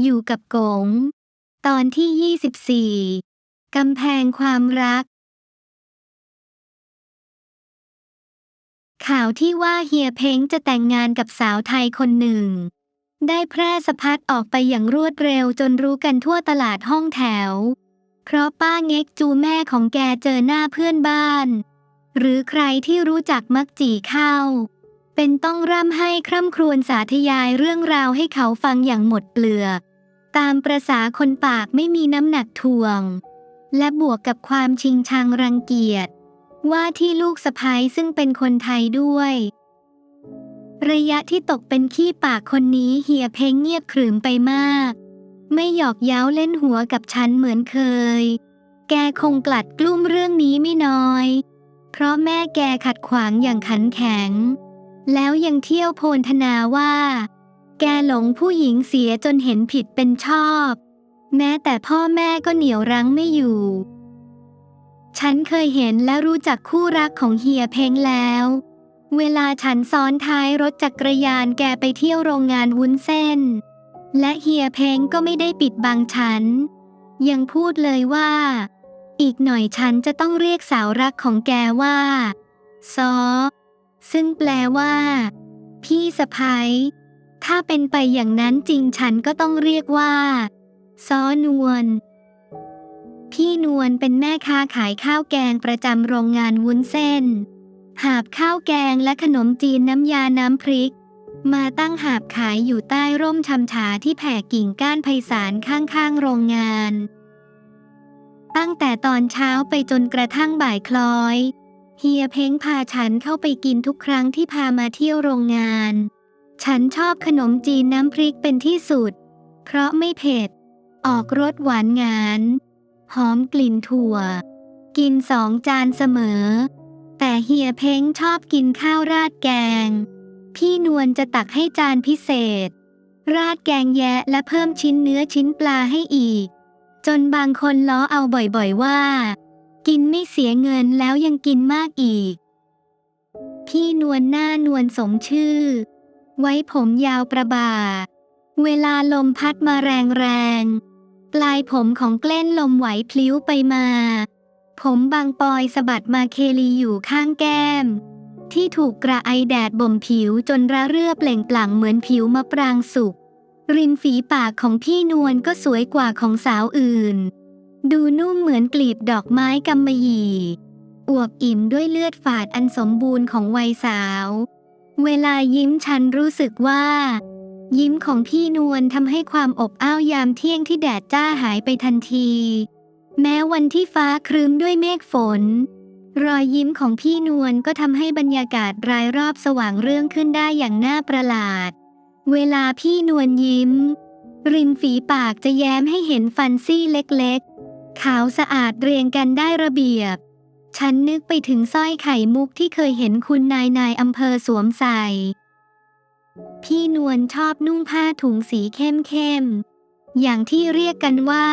อยู่กับกง ตอนที่ 24 กำแพงความรัก ข่าวที่ว่าเฮียเพ้งจะแต่งงานกับสาวไทยคนหนึ่ง ได้แพร่สะพัดออกไปอย่างรวดเร็วจนรู้กันทั่วตลาดห้องแถว เพราะป้าเง็กจูแม่ของแกเจอหน้าเพื่อนบ้าน หรือใครที่รู้จักมักจีเข้า เป็นต้องร่ำให้คร่ำครวญสาธยายเรื่องราวให้เขาฟังอย่างหมดเปลือก ตามประษาคนปากไม่มีน้ำหนักถ่วง และบวกกับความชิงชังรังเกียจ ว่าที่ลูกสะพ้ยซึ่งเป็นคนไทยด้วย ระยะที่ตกเป็นขี้ปากคนนี้เฮียเพ้งเงียบขรึมไปมาก ไม่หยอกเย้าเล่นหัวกับฉันเหมือนเคย แกคงกลัดกลุ้มเรื่องนี้ไม่น้อย เพราะแม่แกขัดขวางอย่างขันแข็ง แล้วยังเที่ยวโพลธนาว่า แกหลงผู้หญิงเสียจนเห็นผิดเป็นชอบ แม้แต่พ่อแม่ก็เหนียวรั้งไม่อยู่ ฉันเคยเห็นและรู้จักคู่รักของเฮียเพ้งแล้ว เวลาฉันซ้อนท้ายรถจักรยานแกไปเที่ยวโรงงานวุ้นเส้น และเฮียเพ้งก็ไม่ได้ปิดบังฉัน ยังพูดเลยว่า อีกหน่อยฉันจะต้องเรียกสาวรักของแกว่าซอ ซึ่งแปลว่า พี่สะพ้ยถ้าเป็นไปอย่างนั้นจริงฉันก็ต้องเรียกว่า ซ้อนวล พี่นวลเป็นแม่ค้าขายข้าวแกงประจำโรงงานวุ้นเส้น หาบข้าวแกงและขนมจีนน้ำยาน้ำพริก มาตั้งหาบขายอยู่ใต้ร่มชำชาที่แผ่กิ่งก้านไพศาลข้างๆโรงงาน ตั้งแต่ตอนเช้าไปจนกระทั่งบ่ายคล้อย เฮียเพ้งพาฉันเข้าไปกินทุกครั้งที่พามาเที่ยวโรงงาน ฉันชอบขนมจีนน้ำพริกเป็นที่สุด เพราะไม่เผ็ด ออกรสหวานงาน หอมกลิ่นถั่ว กินสองจานเสมอ แต่เฮียเพ้งชอบกินข้าวราดแกง พี่นวลจะตักให้จานพิเศษ ราดแกงแยะและเพิ่มชิ้นเนื้อชิ้นปลาให้อีก จนบางคนล้อเอาบ่อยๆว่า กินไม่เสียเงินแล้วยังกินมากอีก พี่นวลหน้านวลสมชื่อ ไว้ผมยาวประบา เวลาลมพัดมาแรงๆปลายผมของเกล้นลมไหวพลิ้วไปมา ผมบางปอยสะบัดมาเคลีอยู่ข้างแก้ม ที่ถูกกระไอแดดบ่มผิวจนระเรื่อเปล่งปลั่งเหมือนผิวมะปรางสุก ริมฝีปากของพี่นวลก็สวยกว่าของสาวอื่น ดูนุ่มเหมือนกลีบดอกไม้กำมะหยี่ อวบอิ่มด้วยเลือดฝาดอันสมบูรณ์ของวัยสาว เวลายิ้มฉันรู้สึกว่า ยิ้มของพี่นวลทำให้ความอบอ้าวยามเที่ยงที่แดดจ้าหายไปทันที แม้วันที่ฟ้าครึ้มด้วยเมฆฝน รอยยิ้มของพี่นวลก็ทำให้บรรยากาศรายรอบสว่างเรื่องขึ้นได้อย่างน่าประหลาด เวลาพี่นวลยิ้ม ริมฝีปากจะแย้มให้เห็นฟันซี่เล็ก ขาวสะอาดเรียงกันได้ระเบียบ ฉันนึกไปถึงสร้อยไข่มุกที่เคยเห็นคุณนายนายอำเภอสวมใส่ พี่นวลชอบนุ่งผ้าถุงสีเข้มเข้มๆอย่างที่เรียกกันว่า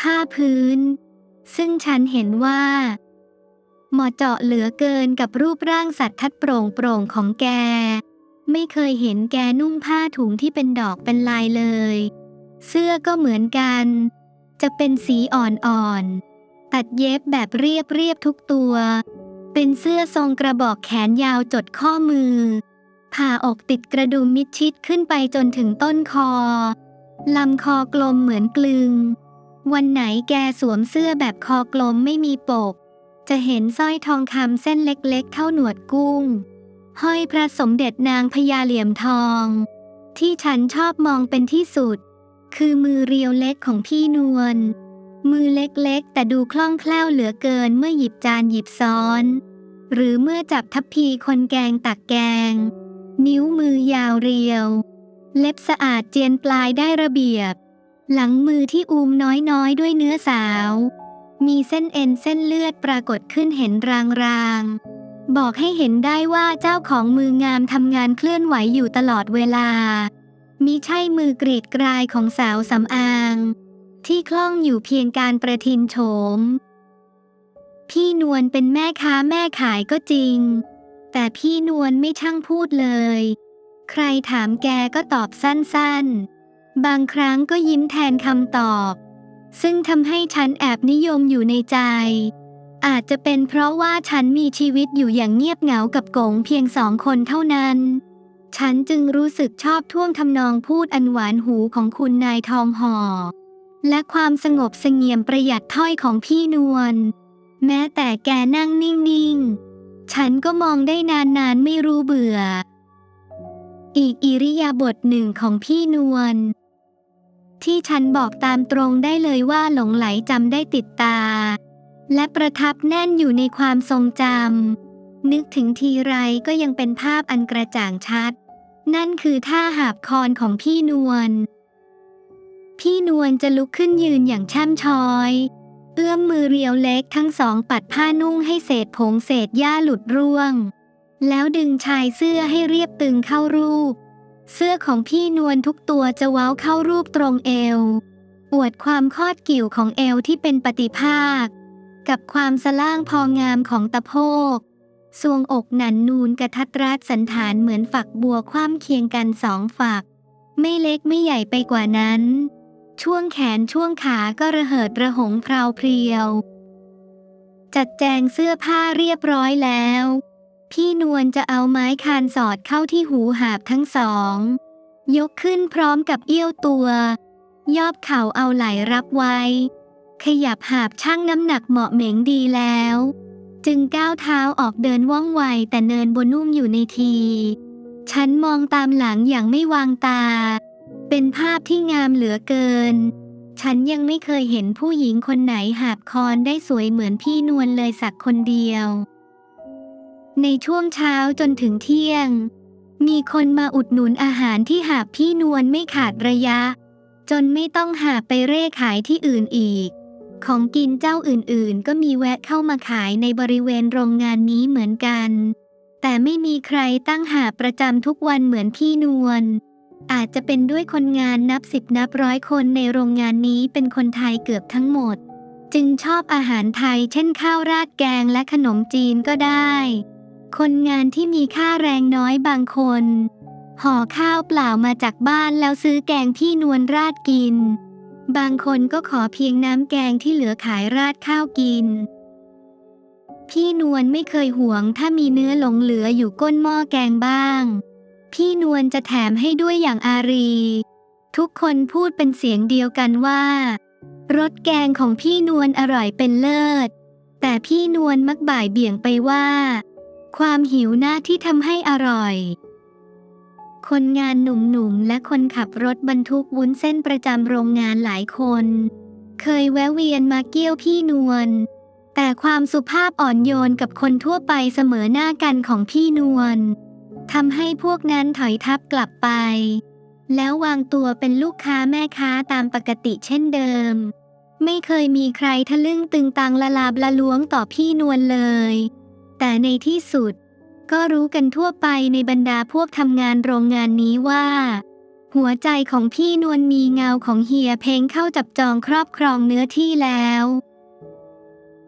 ผ้าพื้น ซึ่งฉันเห็นว่า เหมาะเจาะเหลือเกินกับรูปร่างสัตว์ทัดโปร่งโปร่งของแก ไม่เคยเห็นแกนุ่งผ้าถุงที่เป็นดอกเป็นลายเลย เสื้อก็เหมือนกัน จะเป็นสีอ่อนๆ ตัดเย็บแบบเรียบเรียบทุกตัว เป็นเสื้อทรงกระบอกแขนยาวจดข้อมือ ผ่าอกติดกระดุมมิดชิดขึ้นไปจนถึงต้นคอ ลำคอกลมเหมือนกลึง วันไหนแกสวมเสื้อแบบคอกลมไม่มีปก จะเห็นสร้อยทองคำเส้นเล็กๆ เท่าหนวดกุ้ง ห้อยพระสมเด็จนางพญาเหลี่ยมทอง ที่ฉันชอบมองเป็นที่สุด คือมือเรียวเล็กของพี่นวล มือเล็กๆ แต่ดูคล่องแคล่วเหลือเกินเมื่อหยิบจานหยิบซ้อน หรือเมื่อจับทัพพีคนแกงตักแกง นิ้วมือยาวเรียว เล็บสะอาดเจียนปลายได้ระเบียบ หลังมือที่อูมน้อยๆ ด้วยเนื้อสาว มีเส้นเอ็นเส้นเลือดปรากฏขึ้นเห็นรางๆ บอกให้เห็นได้ว่าเจ้าของมืองามทำงานเคลื่อนไหวอยู่ตลอดเวลา มิใช่มือกรีดกรายของสาวสำอาง ที่คล่องอยู่เพียงการประทินโฉม พี่นวลเป็นแม่ค้าแม่ขายก็จริง แต่พี่นวลไม่ช่างพูดเลย ใครถามแกก็ตอบสั้นๆ บางครั้งก็ยิ้มแทนคำตอบ ซึ่งทำให้ฉันแอบนิยมอยู่ในใจ อาจจะเป็นเพราะว่าฉันมีชีวิตอยู่อย่างเงียบเหงากับกงเพียงสองคนเท่านั้น ฉันจึงรู้สึกชอบท่วงทำนองพูดอันหวานหูของคุณนายทองห่อ และความสงบเสงี่ยมประหยัดถ้อยของพี่นวล แม้แต่แกนั่งนิ่งๆ ฉันก็มองได้นานๆไม่รู้เบื่อ อีกอิริยาบถหนึ่งของพี่นวลที่ฉันบอกตามตรงได้เลยว่าหลงไหลจำได้ติดตา และประทับแน่นอยู่ในความทรงจำนึกถึงทีไรก็ยังเป็นภาพอันกระจ่างชัด นั่นคือท่าหาบคอนของพี่นวล พี่นวลจะลุกขึ้นยืนอย่างช่ำชอย เอื้อมมือเรียวเล็กทั้งสองปัดผ้านุ่งให้เศษผงเศษหญ้าหลุดร่วง แล้วดึงชายเสื้อให้เรียบตึงเข้ารูป เสื้อของพี่นวลทุกตัวจะเว้าเข้ารูปตรงเอว อวดความคอดกิ่วของเอวที่เป็นปฏิภาค กับความสล่างพองามของตะโพก ทรวงอกหนันนูนกระทัดรัดสันฐานเหมือนฝักบัวคว่ำเคียงกันสองฝัก ไม่เล็กไม่ใหญ่ไปกว่านั้น ช่วงแขนช่วงขาก็ระเหิดระหงเพราวเพรียว จัดแจงเสื้อผ้าเรียบร้อยแล้ว พี่นวลจะเอาไม้คานสอดเข้าที่หูหาบทั้งสอง ยกขึ้นพร้อมกับเอี้ยวตัว ยอบเข่าเอาไหล่รับไว้ ขยับหาบช่างน้ำหนักเหมาะเหม็งดีแล้ว จึงก้าวเท้าออกเดินว่องไวแต่เนินบนนุ่มอยู่ในที ฉันมองตามหลังอย่างไม่วางตา เป็นภาพที่งามเหลือเกิน ฉันยังไม่เคยเห็นผู้หญิงคนไหนหาบคอนได้สวยเหมือนพี่นวลเลยสักคนเดียว ในช่วงเช้าจนถึงเที่ยง มีคนมาอุดหนุนอาหารที่หาบพี่นวลไม่ขาดระยะ จนไม่ต้องหาไปเร่ขายที่อื่นอีก ของกินเจ้าอื่นๆ ก็มีแวะเข้ามาขายในบริเวณโรงงานนี้เหมือนกัน แต่ไม่มีใครตั้งหาประจำทุกวันเหมือนพี่นวล อาจจะเป็นด้วยคนงานนับสิบนับร้อยคนในโรงงานนี้เป็นคนไทยเกือบทั้งหมด จึงชอบอาหารไทยเช่นข้าวราดแกงและขนมจีนก็ได้ คนงานที่มีค่าแรงน้อยบางคนห่อข้าวเปล่ามาจากบ้านแล้วซื้อแกงพี่นวลราดกิน บางคนก็ขอเพียงน้ำแกงที่เหลือขายราดข้าวกิน พี่นวลไม่เคยห่วงถ้ามีเนื้อหลงเหลืออยู่ก้นหม้อแกงบ้าง พี่นวลจะแถมให้ด้วยอย่างอารี ทุกคนพูดเป็นเสียงเดียวกันว่า รสแกงของพี่นวลอร่อยเป็นเลิศ แต่พี่นวลมักบ่ายเบี่ยงไปว่า ความหิวหน้าที่ทำให้อร่อย คนงานหนุ่มๆ และคนขับรถบรรทุกวุ้นเส้นประจำโรงงานหลายคน เคยแวะเวียนมาเกี้ยวพี่นวล แต่ความสุภาพอ่อนโยนกับคนทั่วไปเสมอหน้ากันของพี่นวลทำให้พวกนั้นถอยทับกลับไป แล้ววางตัวเป็นลูกค้าแม่ค้าตามปกติเช่นเดิม ไม่เคยมีใครทะลึ่งตึงตังละลาบละล้วงต่อพี่นวลเลย แต่ในที่สุด ก็รู้กันทั่วไปในบรรดาพวกทำงานโรงงานนี้ว่า หัวใจของพี่นวลมีเงาของเฮียเพ้งเข้าจับจองครอบครองเนื้อที่แล้ว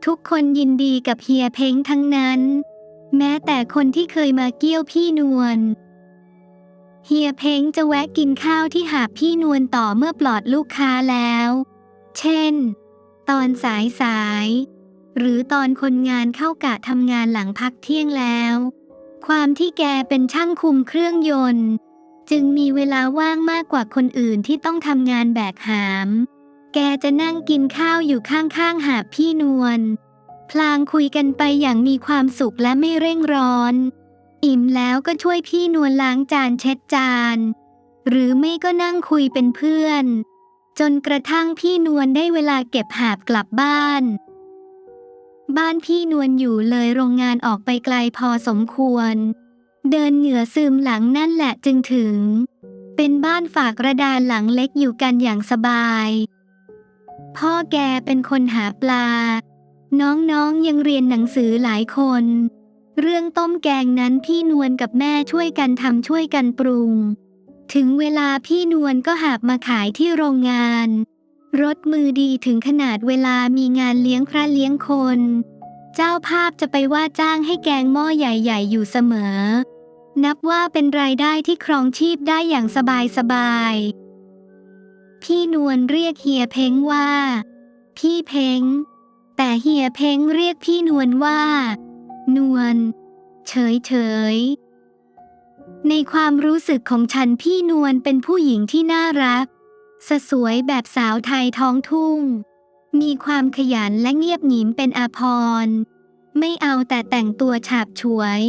ทุกคนยินดีกับเฮียเพ้งทั้งนั้น แม้แต่คนที่เคยมาเกี้ยวพี่นวลเฮียเพ้งจะแวะกินข้าวที่หาพี่นวลต่อเมื่อปลอดลูกค้าแล้ว เช่น ตอนสายสายๆหรือตอนคนงานเข้ากะทำงานหลังพักเที่ยงแล้ว ความที่แกเป็นช่างคุมเครื่องยนต์ จึงมีเวลาว่างมากกว่าคนอื่นที่ต้องทำงานแบกหาม แกจะนั่งกินข้าวอยู่ข้างๆหาพี่นวลพลางคุยกันไปอย่างมีความสุขและไม่เร่งร้อน อิ่มแล้วก็ช่วยพี่นวลล้างจานเช็ดจาน หรือไม่ก็นั่งคุยเป็นเพื่อน จนกระทั่งพี่นวลได้เวลาเก็บหาบกลับบ้าน บ้านพี่นวลอยู่เลยโรงงานออกไปไกลพอสมควร เดินเหงื่อซึมหลังนั่นแหละจึงถึง เป็นบ้านฝากกระดานหลังเล็กอยู่กันอย่างสบาย พ่อแกเป็นคนหาปลา น้องๆยังเรียนหนังสือหลายคน เรื่องต้มแกงนั้นพี่นวลกับแม่ช่วยกันทำช่วยกันปรุง ถึงเวลาพี่นวลก็หาบมาขายที่โรงงาน รถมือดีถึงขนาดเวลามีงานเลี้ยงพระเลี้ยงคน เจ้าภาพจะไปว่าจ้างให้แกงหม้อใหญ่ ๆ อยู่เสมอ นับว่าเป็นรายได้ที่ครองชีพได้อย่างสบายๆพี่นวลเรียกเฮียเพ้งว่า พี่เพ้ง แต่เฮียเพ้งเรียกพี่นวลว่า นวลเฉยเฉยๆในความรู้สึกของฉันพี่นวลเป็นผู้หญิงที่น่ารัก สสวยแบบสาวไทยท้องทุ่ง มีความขยันและเงียบหงิมเป็นอาภรไม่เอาแต่แต่งตัวฉาบฉวย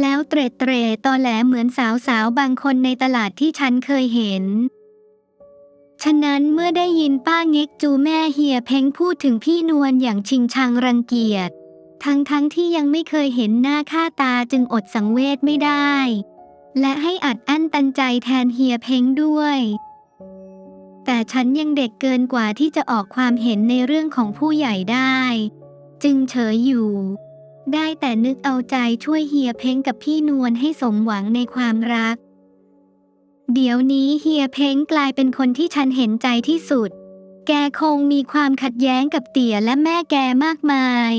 แล้วเตร็ดเตร่ตอแหลเหมือนสาวสาวๆบางคนในตลาดที่ฉันเคยเห็น ฉะนั้นเมื่อได้ยินป้าเง็กจูแม่เฮียเพ้งพูดถึงพี่นวลอย่างชิงชังรังเกียจ ทั้งทั้งๆที่ยังไม่เคยเห็นหน้าค่าตาจึงอดสังเวชไม่ได้ และให้อัดอั้นตันใจแทนเฮียเพ้งด้วย แต่ฉันยังเด็กเกินกว่าที่จะออกความเห็นในเรื่องของผู้ใหญ่ได้ จึงเฉยอยู่ ได้แต่นึกเอาใจช่วยเฮียเพ้งกับพี่นวลให้สมหวังในความรัก เดี๋ยวนี้เฮียเพ้งกลายเป็นคนที่ฉันเห็นใจที่สุด แกคงมีความขัดแย้งกับเตี่ยและแม่แกมากมาย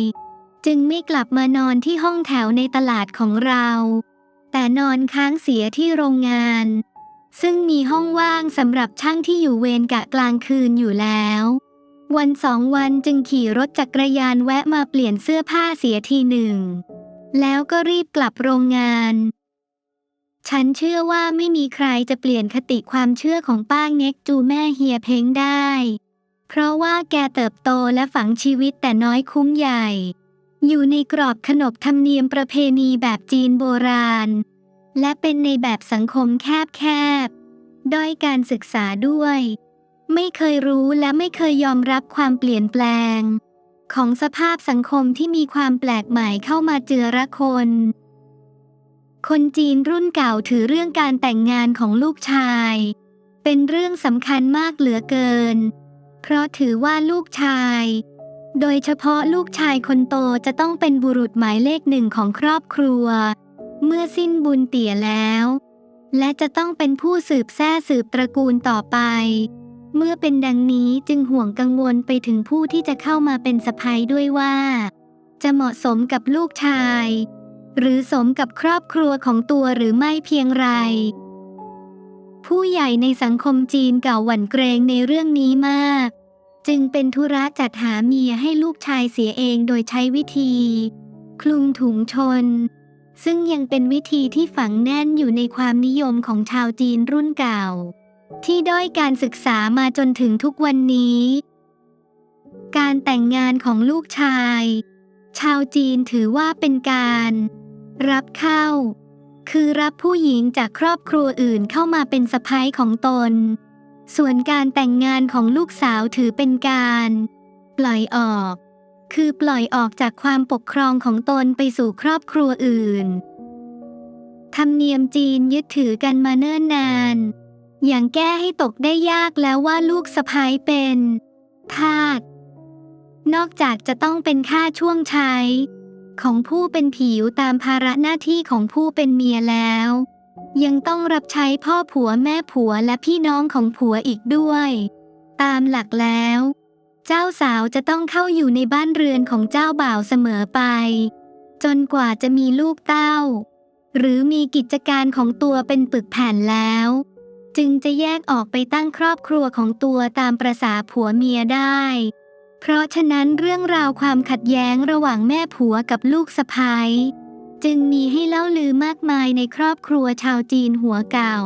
จึงไม่กลับมานอนที่ห้องแถวในตลาดของเรา แต่นอนค้างเสียที่โรงงาน ซึ่งมีห้องว่างสำหรับช่างที่อยู่เวรกะกลางคืนอยู่แล้ว วันสองวันจึงขี่รถจักรยานแวะมาเปลี่ยนเสื้อผ้าเสียทีหนึ่ง แล้วก็รีบกลับโรงงาน ฉันเชื่อว่าไม่มีใครจะเปลี่ยนคติความเชื่อของป้าเง็กจูแม่เฮียเพ้งได้ เพราะว่าแกเติบโตและฝังชีวิตแต่น้อยคุ้มใหญ่ อยู่ในกรอบขนบธรรมเนียมประเพณีแบบจีนโบราณ และเป็นในแบบสังคมแคบๆ ด้อยการศึกษาด้วย ไม่เคยรู้และไม่เคยยอมรับความเปลี่ยนแปลง ของสภาพสังคมที่มีความแปลกใหม่เข้ามาเจือระคน คนจีนรุ่นเก่าถือเรื่องการแต่งงานของลูกชาย เป็นเรื่องสำคัญมากเหลือเกิน เพราะถือว่าลูกชายโดยเฉพาะลูกชายคนโตจะต้องเป็นบุรุษหมายเลขหนึ่งของครอบครัว เมื่อสิ้นบุญเตี่ยแล้ว และจะต้องเป็นผู้สืบแท้สืบตระกูลต่อไป เมื่อเป็นดังนี้จึงห่วงกังวลไปถึงผู้ที่จะเข้ามาเป็นสะพ้ยด้วยว่า จะเหมาะสมกับลูกชาย หรือสมกับครอบครัวของตัวหรือไม่เพียงไร ผู้ใหญ่ในสังคมจีนเก่าหวั่นเกรงในเรื่องนี้มาก จึงเป็นธุระจัดหาเมียให้ลูกชายเสียเองโดยใช้วิธี คลุมถุงชน ซึ่งยังเป็นวิธีที่ฝังแน่นอยู่ในความนิยมของชาวจีนรุ่นเก่า ที่ด้อยการศึกษามาจนถึงทุกวันนี้ การแต่งงานของลูกชาย ชาวจีนถือว่าเป็นการ รับเข้า คือรับผู้หญิงจากครอบครัวอื่นเข้ามาเป็นสะพ้ายของตน ส่วนการแต่งงานของลูกสาวถือเป็นการ ปล่อยออก คือปล่อยออกจากความปกครองของตนไปสู่ครอบครัวอื่น ธรรมเนียมจีนยึดถือกันมาเนิ่นนาน อย่างแก้ให้ตกได้ยากแล้วว่าลูกสะพ้ายเป็นทาสนอกจากจะต้องเป็นค่าช่วงใช้ ของผู้เป็นผิวตามภาระหน้าที่ของผู้เป็นเมียแล้ว ยังต้องรับใช้พ่อผัวแม่ผัวและพี่น้องของผัวอีกด้วย ตามหลักแล้ว เจ้าสาวจะต้องเข้าอยู่ในบ้านเรือนของเจ้าบ่าวเสมอไป จนกว่าจะมีลูกเต้า หรือมีกิจการของตัวเป็นปึกแผ่นแล้ว จึงจะแยกออกไปตั้งครอบครัวของตัวตามประษาผัวเมียได้ เพราะฉะนั้นเรื่องราวความขัดแย้งระหว่างแม่ผัวกับลูกสะพ้ายจึงมีให้เล่าลือมากมายในครอบครัวชาวจีนหัวเก่า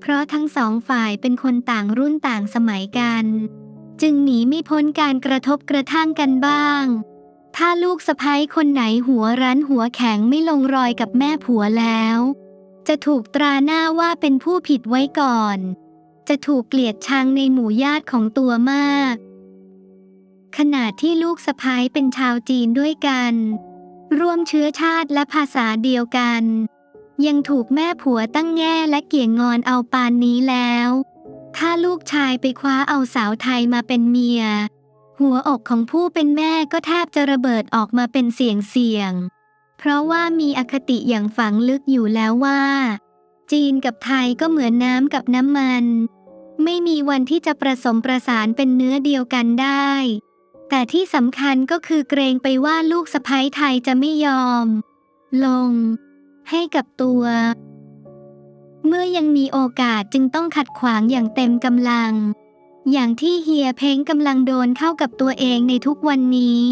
เพราะทั้งสองฝ่ายเป็นคนต่างรุ่นต่างสมัยกัน จึงหนีไม่พ้นการกระทบกระทั่งกันบ้าง ถ้าลูกสะพ้ยคนไหนหัวรั้นหัวแข็งไม่ลงรอยกับแม่ผัวแล้ว จะถูกตราหน้าว่าเป็นผู้ผิดไว้ก่อน จะถูกเกลียดชังในหมู่ญาติของตัวมาก ขณะที่ลูกสะพ้ายเป็นชาวจีนด้วยกัน ร่วมเชื้อชาติและภาษาเดียวกัน ยังถูกแม่ผัวตั้งแง่และเกี่ยงงอนเอาปานนี้แล้ว ถ้าลูกชายไปคว้าเอาสาวไทยมาเป็นเมีย หัวอกของผู้เป็นแม่ก็แทบจะระเบิดออกมาเป็นเสียงเสียง เพราะว่ามีอคติอย่างฝังลึกอยู่แล้วว่า จีนกับไทยก็เหมือนน้ำกับน้ำมัน ไม่มีวันที่จะประสมประสานเป็นเนื้อเดียวกันได้ แต่ที่สำคัญก็คือเกรงไปว่าลูกสะพ้ยไทยจะไม่ยอม ลง ให้กับตัว เมื่อยังมีโอกาสจึงต้องขัดขวางอย่างเต็มกำลัง อย่างที่เฮียเพ้งกำลังโดนเข้ากับตัวเองในทุกวันนี้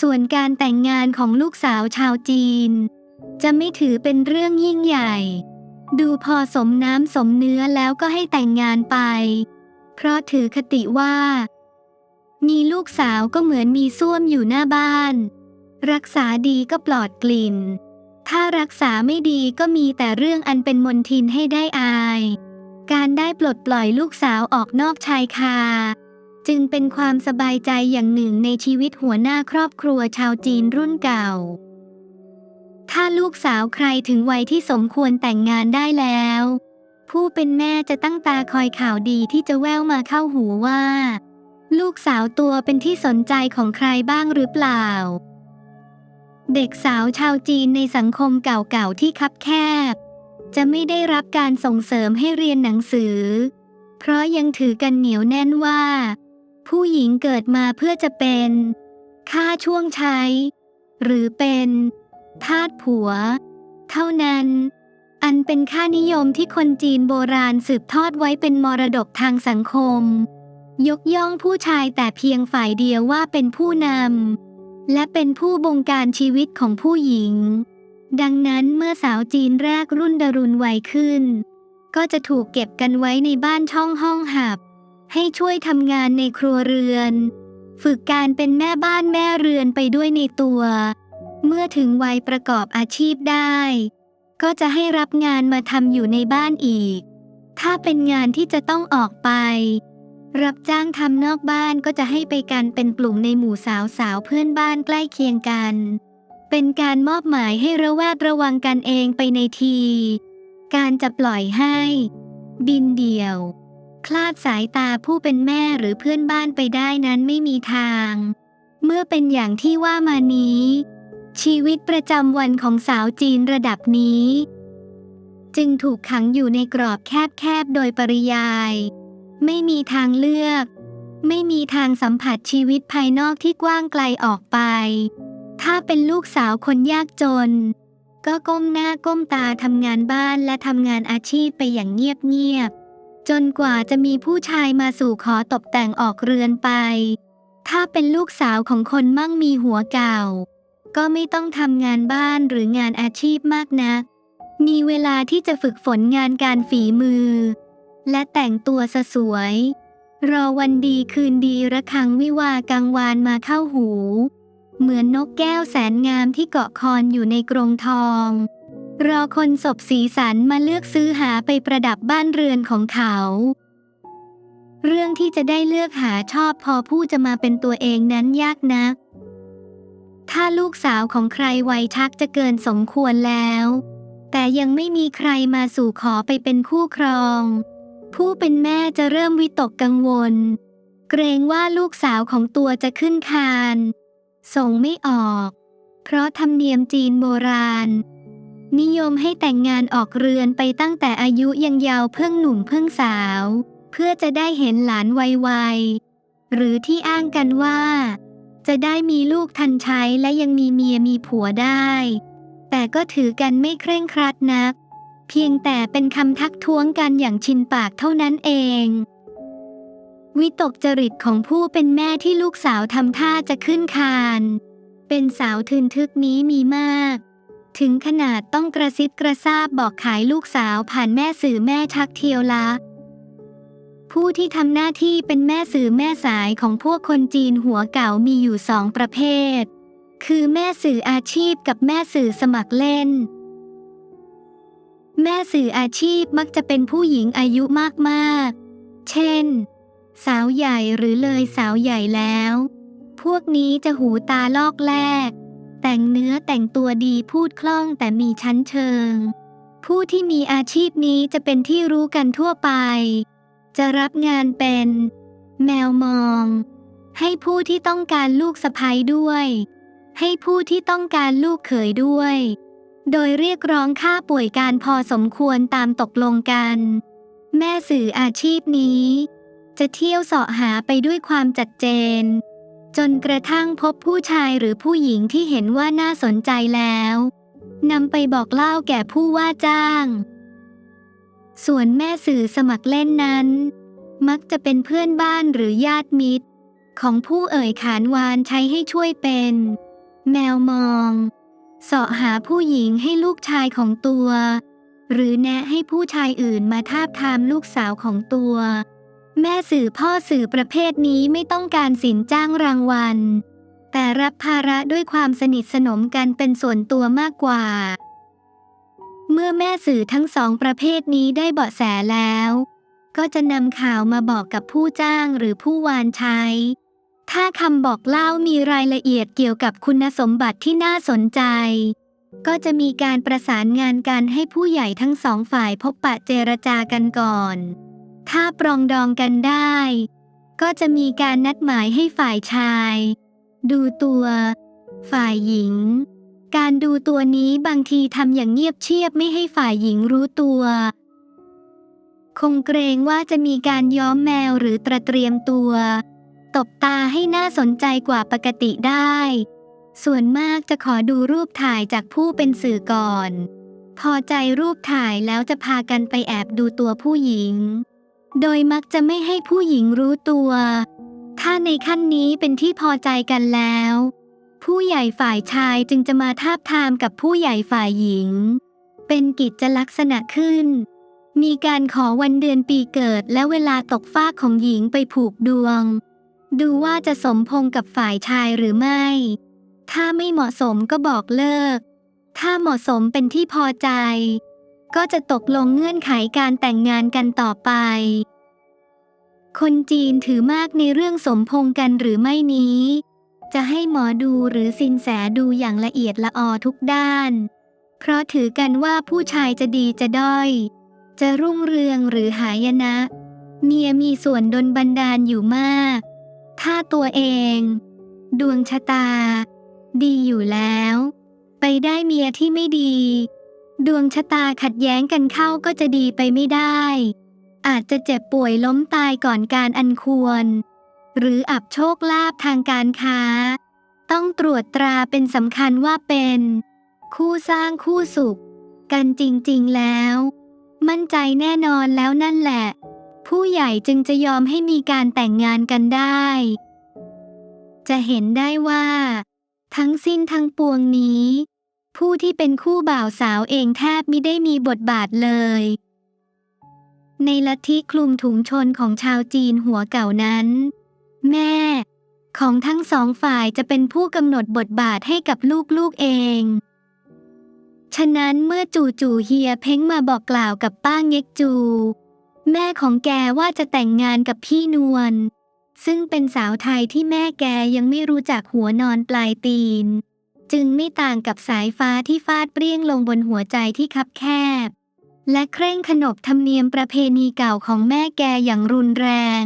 ส่วนการแต่งงานของลูกสาวชาวจีน จะไม่ถือเป็นเรื่องยิ่งใหญ่ ดูพอสมน้ำสมเนื้อแล้วก็ให้แต่งงานไป เพราะถือคติว่า มีลูกสาวก็เหมือนมีส้วมอยู่หน้าบ้าน รักษาดีก็ปลอดกลิ่น ถ้ารักษาไม่ดีก็มีแต่เรื่องอันเป็นมนทินให้ได้อาย การได้ปลดปล่อยลูกสาวออกนอกชายคา จึงเป็นความสบายใจอย่างหนึ่งในชีวิตหัวหน้าครอบครัวชาวจีนรุ่นเก่า ถ้าลูกสาวใครถึงวัยที่สมควรแต่งงานได้แล้ว ผู้เป็นแม่จะตั้งตาคอยข่าวดีที่จะแววมาเข้าหูว่า ลูกสาวตัวเป็นที่สนใจของใครบ้างหรือเปล่า เด็กสาวชาวจีนในสังคมเก่าๆที่คับแคบ จะไม่ได้รับการส่งเสริมให้เรียนหนังสือ เพราะยังถือกันเหนียวแน่นว่า ผู้หญิงเกิดมาเพื่อจะเป็น ค่าช่วงใช้ หรือเป็น ทาสผัว เท่านั้น อันเป็นค่านิยมที่คนจีนโบราณสืบทอดไว้เป็นมรดกทางสังคม ยกย่องผู้ชายแต่เพียงฝ่ายเดียวว่าเป็นผู้นำ และเป็นผู้บงการชีวิตของผู้หญิง ดังนั้นเมื่อสาวจีนแรกรุ่นดารุณวัยขึ้น ก็จะถูกเก็บกันไว้ในบ้านช่องห้องหับ ให้ช่วยทำงานในครัวเรือน ฝึกการเป็นแม่บ้านแม่เรือนไปด้วยในตัว เมื่อถึงวัยประกอบอาชีพได้ ก็จะให้รับงานมาทำอยู่ในบ้านอีก ถ้าเป็นงานที่จะต้องออกไป รับจ้างทำนอกบ้านก็จะให้ไปกันเป็นกลุ่มในหมู่สาวสาวๆเพื่อนบ้านใกล้เคียงกัน เป็นการมอบหมายให้ระแวดระวังกันเองไปในที การจะปล่อยให้ บินเดี่ยว คลาดสายตาผู้เป็นแม่หรือเพื่อนบ้านไปได้นั้นไม่มีทาง เมื่อเป็นอย่างที่ว่ามานี้ ชีวิตประจำวันของสาวจีนระดับนี้ จึงถูกขังอยู่ในกรอบแคบๆโดยปริยาย ไม่มีทางเลือก ไม่มีทางสัมผัสชีวิตภายนอกที่กว้างไกลออกไป ถ้าเป็นลูกสาวคนยากจน ก็ก้มหน้าก้มตาทำงานบ้านและทำงานอาชีพไปอย่างเงียบๆจนกว่าจะมีผู้ชายมาสู่ขอตกแต่งออกเรือนไป ถ้าเป็นลูกสาวของคนมั่งมีหัวเก่า ก็ไม่ต้องทำงานบ้านหรืองานอาชีพมากนัก มีเวลาที่จะฝึกฝนงานการฝีมือ และแต่งตัวสสวย รอวันดีคืนดีระฆังวิวากังวานมาเข้าหู เหมือนนกแก้วแสนงามที่เกาะคอนอยู่ในกรงทอง รอคนศพสีสันมาเลือกซื้อหาไปประดับบ้านเรือนของเขา เรื่องที่จะได้เลือกหาชอบพอผู้จะมาเป็นตัวเองนั้นยากนัก ถ้าลูกสาวของใครวัยชักจะเกินสมควรแล้ว แต่ยังไม่มีใครมาสู่ขอไปเป็นคู่ครอง ผู้เป็นแม่จะเริ่มวิตกกังวล เกรงว่าลูกสาวของตัวจะขึ้นคาน ส่งไม่ออก เพราะธรรมเนียมจีนโบราณ นิยมให้แต่งงานออกเรือนไปตั้งแต่อายุยังเยาวเพิ่งหนุ่มเพิ่งสาว เพื่อจะได้เห็นหลานไวๆหรือที่อ้างกันว่า จะได้มีลูกทันใช้และยังมีเมียมีผัวได้ แต่ก็ถือกันไม่เคร่งครัดนัก เพียงแต่เป็นคำทักท้วงกันอย่างชินปากเท่านั้นเอง วิตกจริตของผู้เป็นแม่ที่ลูกสาวทำท่าจะขึ้นคาน เป็นสาวทึนทึกนี้มีมาก ถึงขนาดต้องกระซิบกระซาบบอกขายลูกสาวผ่านแม่สื่อแม่ชักเทียวละผู้ที่ทำหน้าที่เป็นแม่สื่อแม่สายของพวกคนจีนหัวเก่ามีอยู่สองประเภท คือแม่สื่ออาชีพกับแม่สื่อสมัครเล่น แม่สื่ออาชีพมักจะเป็นผู้หญิงอายุมากๆ เช่น สาวใหญ่หรือเลยสาวใหญ่แล้ว พวกนี้จะหูตาลอกแลก แต่งเนื้อแต่งตัวดีพูดคล่องแต่มีชั้นเชิง ผู้ที่มีอาชีพนี้จะเป็นที่รู้กันทั่วไป จะรับงานเป็น แมวมอง ให้ผู้ที่ต้องการลูกสะใภ้ด้วย ให้ผู้ที่ต้องการลูกเขยด้วย โดยเรียกร้องค่าป่วยการพอสมควรตามตกลงกัน แม่สื่ออาชีพนี้ จะเที่ยวเสาะหาไปด้วยความจัดเจน จนกระทั่งพบผู้ชายหรือผู้หญิงที่เห็นว่าน่าสนใจแล้วนำไปบอกเล่าแก่ผู้ว่าจ้าง ส่วนแม่สื่อสมัครเล่นนั้น มักจะเป็นเพื่อนบ้านหรือญาติมิตร ของผู้เอ่ยขานวานใช้ให้ช่วยเป็น แมวมอง เสาะหาผู้หญิงให้ลูกชายของตัว หรือแนะให้ผู้ชายอื่นมาทาบทามลูกสาวของตัว แม่สื่อพ่อสื่อประเภทนี้ไม่ต้องการสินจ้างรางวัล แต่รับภาระด้วยความสนิทสนมกันเป็นส่วนตัวมากกว่า เมื่อแม่สื่อทั้งสองประเภทนี้ได้เบาะแสแล้ว ก็จะนำข่าวมาบอกกับผู้จ้างหรือผู้วานใช้ ถ้าคำบอกเล่ามีรายละเอียดเกี่ยวกับคุณสมบัติที่น่าสนใจ ก็จะมีการประสานงานกันให้ผู้ใหญ่ทั้งสองฝ่ายพบปะเจรจากันก่อน ถ้าปรองดองกันได้ ก็จะมีการนัดหมายให้ฝ่ายชาย ดูตัว ฝ่ายหญิง การดูตัวนี้บางทีทำอย่างเงียบเชียบไม่ให้ฝ่ายหญิงรู้ตัว คงเกรงว่าจะมีการย้อมแมวหรือตระเตรียมตัว ตบตาให้น่าสนใจกว่าปกติได้ ส่วนมากจะขอดูรูปถ่ายจากผู้เป็นสื่อก่อน พอใจรูปถ่ายแล้วจะพากันไปแอบดูตัวผู้หญิง โดยมักจะไม่ให้ผู้หญิงรู้ตัว ถ้าในขั้นนี้เป็นที่พอใจกันแล้ว ผู้ใหญ่ฝ่ายชายจึงจะมาทาบทามกับผู้ใหญ่ฝ่ายหญิง เป็นกิจลักษณะขึ้นมีการขอวันเดือนปีเกิดและเวลาตกฟากของหญิงไปผูกดวง ดูว่าจะสมพงกับฝ่ายชายหรือไม่ ถ้าไม่เหมาะสมก็บอกเลิก ถ้าเหมาะสมเป็นที่พอใจ ก็จะตกลงเงื่อนไขการแต่งงานกันต่อไป คนจีนถือมากในเรื่องสมพงกันหรือไม่นี้ จะให้หมอดูหรือสินแสดูอย่างละเอียดละออทุกด้าน เพราะถือกันว่าผู้ชายจะดีจะด้อย จะรุ่งเรืองหรือหายนะ เมียมีส่วนดนบันดาลอยู่มาก ถ้าตัวเอง ดวงชะตา ดีอยู่แล้ว ไปได้เมียที่ไม่ดี ดวงชะตาขัดแย้งกันเข้าก็จะดีไปไม่ได้ อาจจะเจ็บป่วยล้มตายก่อนการอันควร หรืออับโชคลาภทางการค้า ต้องตรวจตราเป็นสำคัญว่าเป็น คู่สร้างคู่สุข กันจริงๆแล้ว มั่นใจแน่นอนแล้วนั่นแหละ ผู้ใหญ่จึงจะยอมให้มีการแต่งงานกันได้ จะเห็นได้ว่า ทั้งสิ้นทั้งปวงนี้ ผู้ที่เป็นคู่บ่าวสาวเองแทบไม่ได้มีบทบาทเลย ในลัทธิคลุมถุงชนของชาวจีนหัวเก่านั้น แม่ ของทั้งสองฝ่ายจะเป็นผู้กำหนดบทบาทให้กับลูกๆเองฉะนั้นเมื่อจู่จู่เฮียเพ้งมาบอกกล่าวกับป้าเง็กจู แม่ของแกว่าจะแต่งงานกับพี่นวล ซึ่งเป็นสาวไทยที่แม่แกยังไม่รู้จักหัวนอนปลายตีน จึงไม่ต่างกับสายฟ้าที่ฟาดเปรี้ยงลงบนหัวใจที่คับแคบ และเคร่งขนบธรรมเนียมประเพณีเก่าของแม่แกอย่างรุนแรง